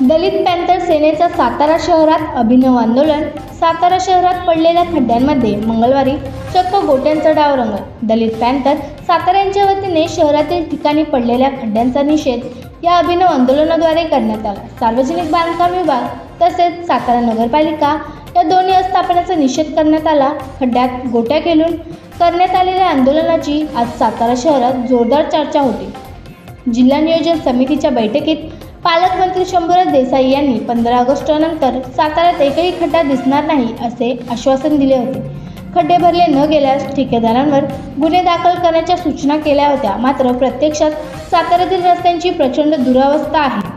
दलित panther सेनेचा सातारा शहरात अभिनव आंदोलन सातारा शहरात पडलेल्या खड्ड्यांमध्ये मंगळवारी चक्क गोट्यांचा डाव रंगत दलित पॅन्थर साताऱ्यांच्या वतीने शहरातील ठिकाणी पडलेल्या खड्ड्यांचा निषेध या अभिनव आंदोलनाद्वारे करण्यात आला. सार्वजनिक बांधकाम विभाग तसेच सातारा नगरपालिका या दोन्ही आस्थापनाचा निषेध करण्यात आला. खड्ड्यात गोट्या केलून करण्यात आलेल्या आंदोलनाची आज सातारा शहरात जोरदार चर्चा होती. जिल्हा नियोजन समितीच्या बैठकीत पालकमंत्री शंभूराज देसाई यांनी पंधरा ऑगस्टनंतर साताऱ्यात एकही खड्डा दिसणार नाही असे आश्वासन दिले होते. खड्डे भरले न गेल्यास ठेकेदारांवर गुन्हे दाखल करण्याच्या सूचना केल्या होत्या. मात्र प्रत्यक्षात साताऱ्यातील रस्त्यांची प्रचंड दुरावस्था आहे.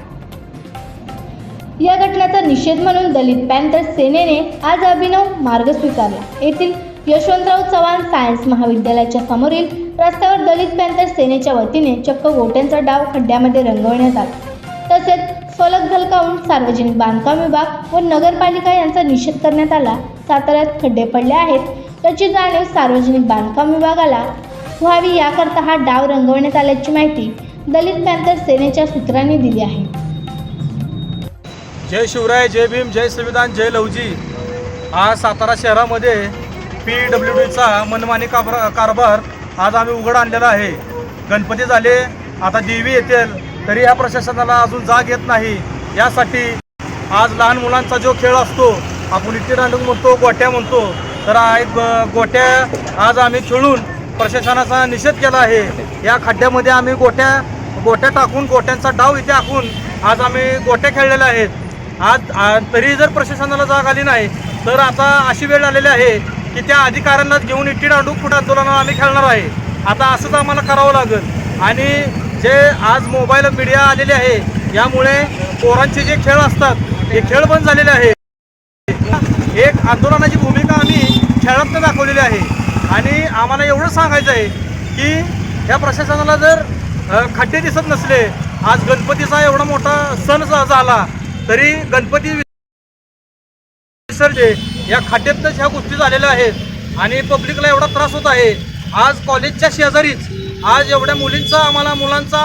या घटनेचा निषेध म्हणून दलित पॅन्थर सेनेने आज अभिनव मार्ग स्वीकारला. येथील यशवंतराव चव्हाण सायन्स महाविद्यालयाच्या समोरील रस्त्यावर दलित पॅन्थर सेनेच्या वतीने चक्क गोट्यांचा डाव खड्ड्यामध्ये रंगवण्यात आला. तसेच फलक झलकावून सार्वजनिक बांधकाम विभाग व नगरपालिका यांचा निषेध करण्यात आला. साताऱ्यात खड्डे पडले आहेत. याची जाणीव सार्वजनिक बांधकाम विभागाला व्हावी याकरता हा डाव रंगवण्यात आल्याची माहिती दलित पॅंथर सेनेच्या सूत्रांनी दिली आहे. जय शिवराय जय भीम जय संविधान जय लवजी आज सातारा शहरामध्ये पी डब्ल्यू डीचा मनमानी कारभार कारभार आज आम्ही उघड आणलेला आहे. गणपती झाले आता देवी येतील. तरी या प्रशासनाला अजून जाग येत नाही. यासाठी आज लहान मुलांचा जो खेळ असतो आपण इट्टी दांडू म्हणतो गोट्या म्हणतो तर आज गोट्या आज आम्ही खेळून प्रशासनाचा निषेध केला आहे. या खड्ड्यामध्ये आम्ही गोट्या गोट्या टाकून गोट्यांचा डाव इथे आखून आज आम्ही गोट्या खेळलेल्या आहेत. आज तरी जर प्रशासनाला जाग आली नाही तर आता अशी वेळ आलेली आहे की त्या अधिकाऱ्यांना घेऊन इट्टी दांडू फुट आंदोलनाला आम्ही खेळणार आहे. आता असंच आम्हाला करावं लागेल. आणि जे आज मोबाईल मीडिया आलेले आहे यामुळे पोरांचे जे खेळ असतात हे खेळ बंद झालेले आहे. एक आंदोलनाची भूमिका आम्ही खेळात दाखवलेली आहे. आणि आम्हाला एवढं सांगायचं आहे की या प्रशासनाला जर खड्डे दिसत नसले आज गणपतीचा एवढा मोठा सण झाला तरी गणपती विसर्जे या खड्ड्यातच ह्या गोष्टी झालेल्या आहेत. आणि पब्लिकला एवढा त्रास होत आहे. आज कॉलेजच्या शेजारीच आज एवढ्या मुलींचा आम्हाला मुलांचा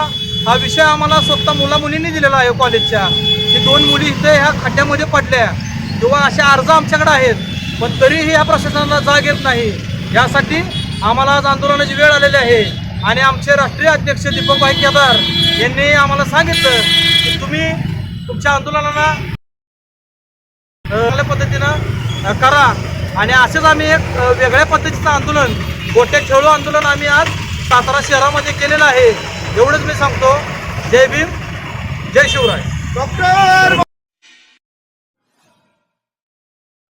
हा विषय आम्हाला स्वतः मुला मुलींनी दिलेला आहे कॉलेजच्या की दोन मुली इथे ह्या खड्ड्यामध्ये पडल्या. किंवा अशा अर्ज आमच्याकडे आहेत पण तरीही ह्या प्रशासनाला जाग येत नाही. यासाठी आम्हाला आज आंदोलनाची वेळ आलेली आहे. आणि आमचे राष्ट्रीय अध्यक्ष दीपकभाई केदार यांनी आम्हाला सांगितलं की तुम्ही तुमच्या आंदोलनाला चांगल्या पद्धतीनं करा. आणि असेच आम्ही एक वेगळ्या पद्धतीचं आंदोलन गोट्या खेळू आंदोलन आम्ही आज सातारा शहरामध्ये केलेलं आहे. एवढंच मी सांगतो. जय भीम जय शिवराय. डॉक्टर